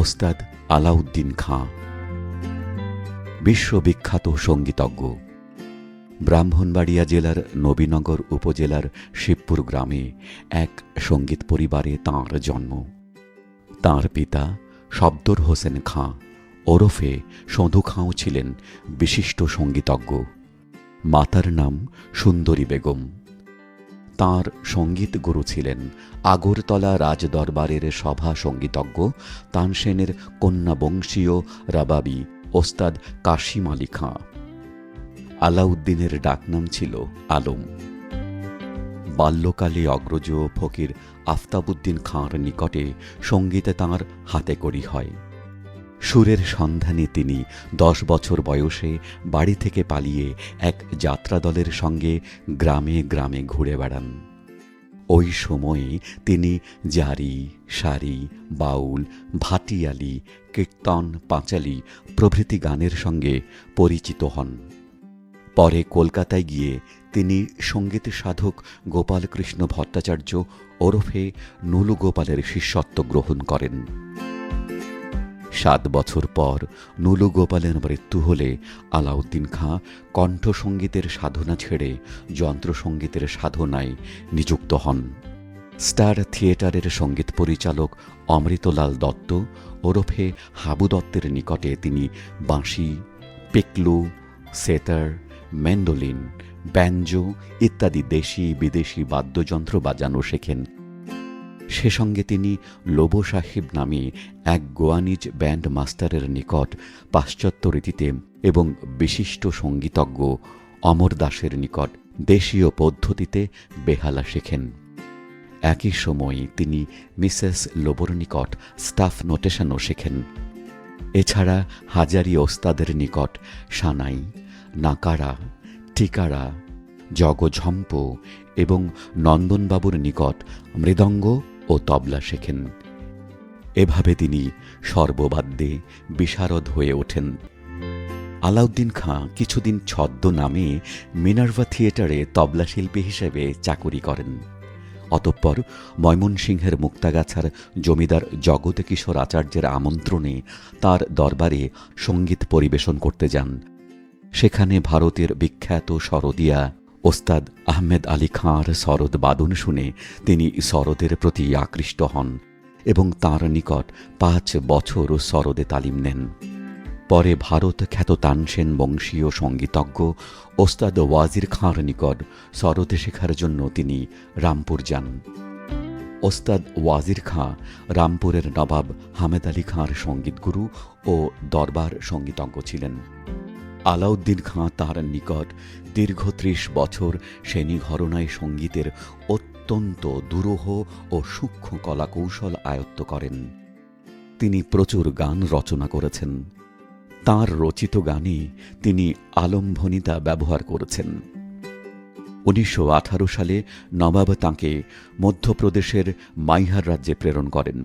ওস্তাদ আলাউদ্দিন খাঁ। বিশ্ববিখ্যাত সঙ্গীতজ্ঞ। ব্রাহ্মণবাড়িয়া জেলার নবীনগর উপজেলার শিবপুর গ্রামে এক সংগীত পরিবারে তাঁর জন্ম। তাঁর পিতা শব্দর হোসেন খাঁ। ওরফে সধু খাঁও ছিলেন বিশিষ্ট সঙ্গীতজ্ঞ। মাতার নাম সুন্দরী বেগম। তাঁর সংগীত গুরু ছিলেন আগরতলা রাজদরবারের সভা সঙ্গীতজ্ঞ তানসেনের কন্যা বংশীয় রাবাবি ওস্তাদ কাশিম আলী খাঁ। আলাউদ্দিনের ডাকনাম ছিল আলম। বাল্যকালে অগ্রজ ফকির আফতাবুদ্দিন খাঁর নিকটে সঙ্গীতে তাঁর হাতে কড়ি হয়। সুরের সন্ধানে তিনি দশ বছর বয়সে বাড়ি থেকে পালিয়ে এক যাত্রাদলের সঙ্গে গ্রামে গ্রামে ঘুরে বেড়ান। ওই সময়ে তিনি জারি, সারি, বাউল, ভাটিয়ালি, কীর্তন, পাঁচালি প্রভৃতি গানের সঙ্গে পরিচিত হন। পরে কলকাতায় গিয়ে তিনি সংগীত সাধক গোপালকৃষ্ণ ভট্টাচার্য ওরফে নুলু গোপালের শিষ্যত্ব গ্রহণ করেন। সাত বছর পর নুলু গোপালের মৃত্যু হলে আলাউদ্দিন খাঁ কণ্ঠসঙ্গীতের সাধনা ছেড়ে যন্ত্রসঙ্গীতের সাধনায় নিযুক্ত হন। স্টার থিয়েটারের সংগীত পরিচালক অমৃতলাল দত্ত ওরফে হাবু দত্তের নিকটে তিনি বাঁশি, পেকলু, সেতার ম্যান্ডোলিন ব্যাঞ্জো ইত্যাদি দেশি বিদেশি বাদ্যযন্ত্র বাজানো শেখেন। সে সঙ্গে তিনি লোবো সাহিব নামে এক গোয়ানিজ ব্যান্ড মাস্টারের নিকট পাশ্চাত্য রীতিতে এবং বিশিষ্ট সঙ্গীতজ্ঞ অমর দাসের নিকট দেশীয় পদ্ধতিতে বেহালা শেখেন। একই সময়ে তিনি মিসেস লোবোর নিকট স্টাফ নোটেশনও শেখেন। এছাড়া হাজারি ওস্তাদের নিকট সানাই, নাকারা টিকারা জগঝম্প এবং নন্দনবাবুর নিকট মৃদঙ্গ ও তবলা শেখেন। এভাবে তিনি সর্ববাদ্যে বিশারদ হয়ে ওঠেন। আলাউদ্দিন খাঁ কিছুদিন ছদ্ম নামে মিনার্ভা থিয়েটারে তবলা শিল্পী হিসেবে চাকুরি করেন। অতঃপর ময়মনসিংহের মুক্তাগাছার জমিদার জগত কিশোর আচার্যের আমন্ত্রণে তার দরবারে সংগীত পরিবেশন করতে যান। সেখানে ভারতের বিখ্যাত সরদিয়া ওস্তাদ আহমেদ আলী খাঁর সরদ বাদন শুনে তিনি সরদের প্রতি আকৃষ্ট হন এবং তাঁর নিকট পাঁচ বছর সরদে তালিম নেন। পরে ভারত খ্যাত তানসেন বংশীয় সঙ্গীতজ্ঞ ওস্তাদ ওয়াজির খাঁর নিকট সরদে শেখার জন্য তিনি রামপুর যান। ওস্তাদ ওয়াজির খাঁ রামপুরের নবাব হামেদ আলী খাঁর সঙ্গীতগুরু ও দরবার সঙ্গীতজ্ঞ ছিলেন। আলাউদ্দিন খাঁ তাঁর নিকট দীর্ঘ ত্রিশ বছর শ্রেণি ঘরনায় সঙ্গীতের অত্যন্ত দুরূহ ও সূক্ষ্ম কলাকৌশল আয়ত্ত করেন। তিনি প্রচুর গান রচনা করেছেন। তাঁর রচিত গানে তিনি আলম্ভনিতা ব্যবহার করেছেন। উনিশশো আঠারো সালে নবাব তাঁকে মধ্যপ্রদেশের মাইহার রাজ্যে প্রেরণ করেন।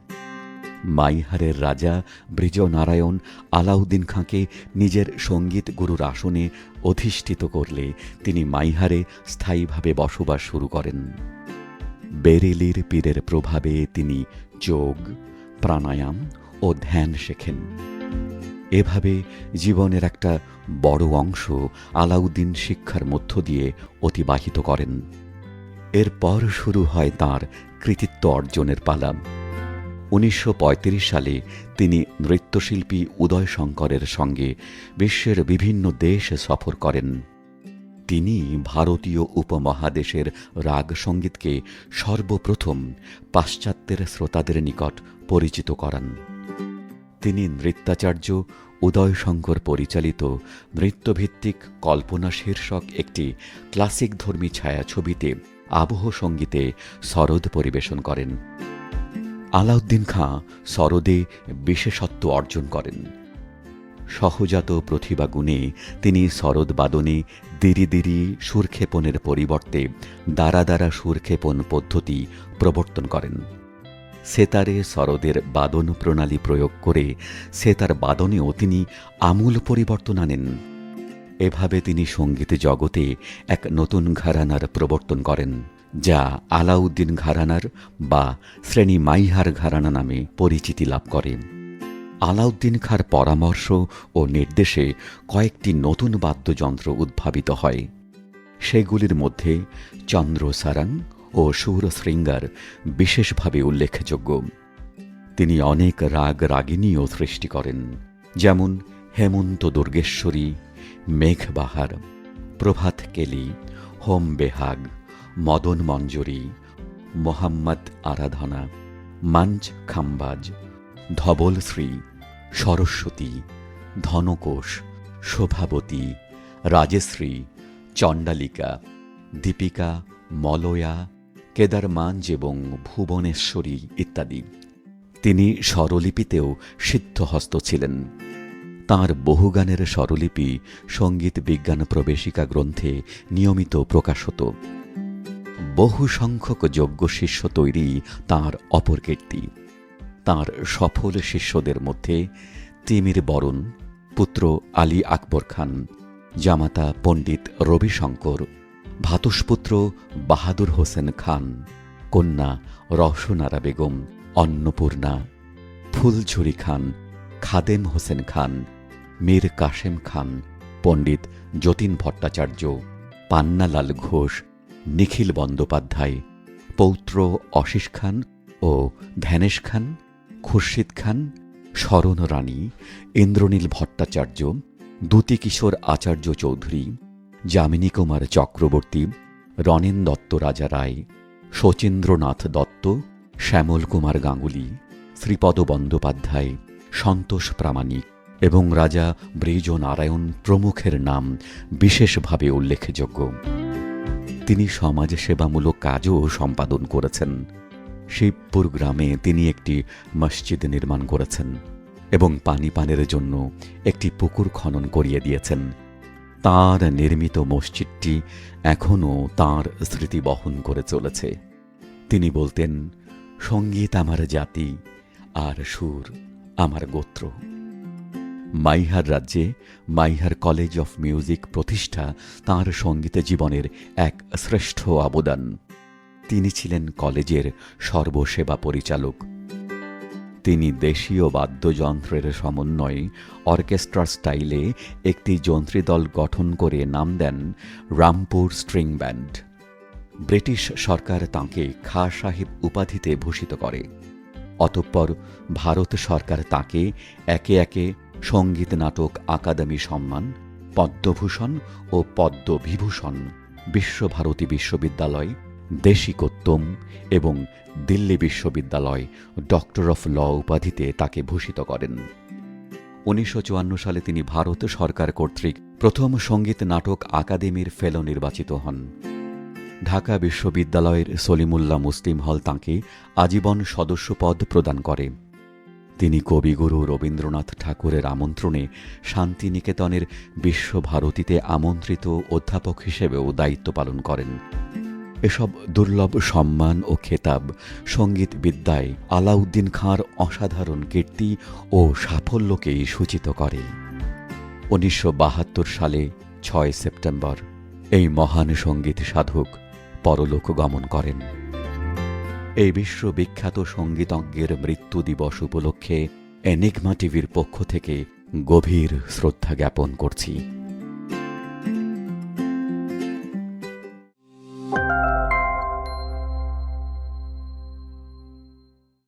মাইহারের রাজা ব্রিজনারায়ণ আলাউদ্দিন খাঁকে নিজের সংগীত গুরুর আসনে অধিষ্ঠিত করলে তিনি মাইহারে স্থায়ীভাবে বসবাস শুরু করেন। বেরেলির পীরের প্রভাবে তিনি যোগ, প্রাণায়াম ও ধ্যান শেখেন। এভাবে জীবনের একটা বড় অংশ আলাউদ্দিন শিক্ষার মধ্য দিয়ে অতিবাহিত করেন। এরপর শুরু হয় তার কৃতিত্ব অর্জনের পালা। উনিশশো পঁয়ত্রিশ সালে তিনি নৃত্যশিল্পী উদয় শঙ্করের সঙ্গে বিশ্বের বিভিন্ন দেশ সফর করেন। তিনি ভারতীয় উপমহাদেশের রাগ সঙ্গীতকে সর্বপ্রথম পাশ্চাত্যের শ্রোতাদের নিকট পরিচিত করান। তিনি নৃত্যাচার্য উদয়শঙ্কর পরিচালিত নৃত্যভিত্তিক কল্পনা শীর্ষক একটি ক্লাসিক ধর্মী ছায়াছবিতে আবহ সঙ্গীতে সরদ পরিবেশন করেন। আলাউদ্দিন খাঁ সরদে বিশেষত্ব অর্জন করেন। সহজাত প্রতিভা গুণে তিনি সরদ বাদনে দিরি দিরি সুরক্ষেপণের পরিবর্তে দ্বারা দ্বারা সুরক্ষেপণ পদ্ধতি প্রবর্তন করেন। সেতারে সরদের বাদন প্রণালী প্রয়োগ করে সেতার বাদনেও তিনি আমূল পরিবর্তন আনেন। এভাবে তিনি সংগীত জগতে এক নতুন ঘরানার প্রবর্তন করেন। যা আলাউদ্দিন ঘরানার বা শ্রেণি মাইহার ঘরানা নামে পরিচিতি লাভ করে। আলাউদ্দিন খার পরামর্শ ও নির্দেশে কয়েকটি নতুন বাদ্যযন্ত্র উদ্ভাবিত হয়। সেগুলির মধ্যে চন্দ্র সারাং ও সুর শৃঙ্গার বিশেষভাবে উল্লেখযোগ্য। তিনি অনেক রাগ রাগিনীও সৃষ্টি করেন, যেমন হেমন্ত দুর্গেশ্বরী, মেঘবাহার, প্রভাত কেলি, হোম বেহাগ মদন মঞ্জরি, মোহাম্মদ আরাধনা, মাঞ্চ খাম্বাজ ধবলশ্রী সরস্বতী, ধনকোষ, শোভাবতী, রাজশ্রী, চণ্ডালিকা, দীপিকা, মলয়া কেদারমাঞ্জ এবং ভুবনেশ্বরী ইত্যাদি। তিনি স্বরলিপিতেও সিদ্ধহস্ত ছিলেন। তাঁর বহু গানের স্বরলিপি সংগীত বিজ্ঞান প্রবেশিকা গ্রন্থে নিয়মিত প্রকাশ হতো বহু সংখ্যক যোগ্য শিষ্য তৈরি তাঁর অপর কীর্তি। তাঁর সফল শিষ্যদের মধ্যে তিমির বরণ, পুত্র আলী আকবর খান, জামাতা পণ্ডিত রবিশঙ্কর, ভাতুষপুত্র বাহাদুর হোসেন খান, কন্যা রওশনারা বেগম, অন্নপূর্ণা, ফুলঝুরি খান, খাদেম হোসেন খান, মীর কাশেম খান, পণ্ডিত যতীন ভট্টাচার্য, পান্নালাল ঘোষ নিখিল বন্দ্যোপাধ্যায়, পৌত্র অশিস খান ও ধ্যানেশ খান, খুরশিদ খান, শরণ রানী ইন্দ্রনীল ভট্টাচার্য দ্যুতিকিশোর আচার্য চৌধুরী, যামিনী কুমার চক্রবর্তী রনেন দত্ত রাজা রায়, শচীন্দ্রনাথ দত্ত, শ্যামল কুমার গাঙ্গুলি, শ্রীপদ বন্দ্যোপাধ্যায়, সন্তোষ প্রামাণিক এবং রাজা ব্রিজ নারায়ণ প্রমুখের নাম বিশেষভাবে উল্লেখযোগ্য। তিনি সমাজসেবামূলক কাজও সম্পাদন করেছেন। শিবপুর গ্রামে তিনি একটি মসজিদ নির্মাণ করেছেন এবং পানি পানের জন্য একটি পুকুর খনন করিয়ে দিয়েছেন। তার নির্মিত মসজিদটি এখনও তার স্মৃতি বহন করে চলেছে। তিনি বলতেন, সংগীত আমার জাতি, আর সুর আমার গোত্র। মাইহার রাজ্যে মাইহার কলেজ অফ মিউজিক প্রতিষ্ঠা তাঁর সংগীত জীবনের এক শ্রেষ্ঠ অবদান। তিনি ছিলেন কলেজের সর্বসেবা পরিচালক। তিনি দেশীয় বাদ্যযন্ত্রের সমন্বয়ে অর্কেস্ট্রা স্টাইলে একটি যন্ত্রীদল গঠন করে নাম দেন রামপুর স্ট্রিং ব্যান্ড। ব্রিটিশ সরকার তাঁকে খা সাহেব উপাধিতে ভূষিত করে। অতঃপর ভারত সরকার তাঁকে একে একে সংগীত নাটক আকাদেমি সম্মান, পদ্মভূষণ ও পদ্মবিভূষণ, বিশ্বভারতী বিশ্ববিদ্যালয়, দেশিকোত্তম এবং দিল্লি বিশ্ববিদ্যালয় ডক্টর অফ ল উপাধিতে তাকে ভূষিত করেন। উনিশশো চুয়ান্ন সালে তিনি ভারত সরকার কর্তৃক প্রথম সংগীত নাটক আকাদেমির ফেলো নির্বাচিত হন। ঢাকা বিশ্ববিদ্যালয়ের সলিমুল্লাহ মুসলিম হল তাঁকে আজীবন সদস্যপদ প্রদান করে। তিনি কবিগুরু রবীন্দ্রনাথ ঠাকুরের আমন্ত্রণে শান্তিনিকেতনের বিশ্বভারতীতে আমন্ত্রিত অধ্যাপক হিসেবেও দায়িত্ব পালন করেন। এসব দুর্লভ সম্মান ও খেতাব, সংগীত বিদ্যায় আলাউদ্দিন খাঁর অসাধারণ কীর্তি ও সাফল্যকেই সূচিত করে। উনিশশো বাহাত্তর সালে ছয় সেপ্টেম্বর এই মহান সংগীত সাধক পরলোক গমন করেন। এই বিশ্ববিখ্যাত সঙ্গীতজ্ঞের মৃত্যু দিবস উপলক্ষে এনিগমা টিভির পক্ষ থেকে গভীর শ্রদ্ধা জ্ঞাপন করছি।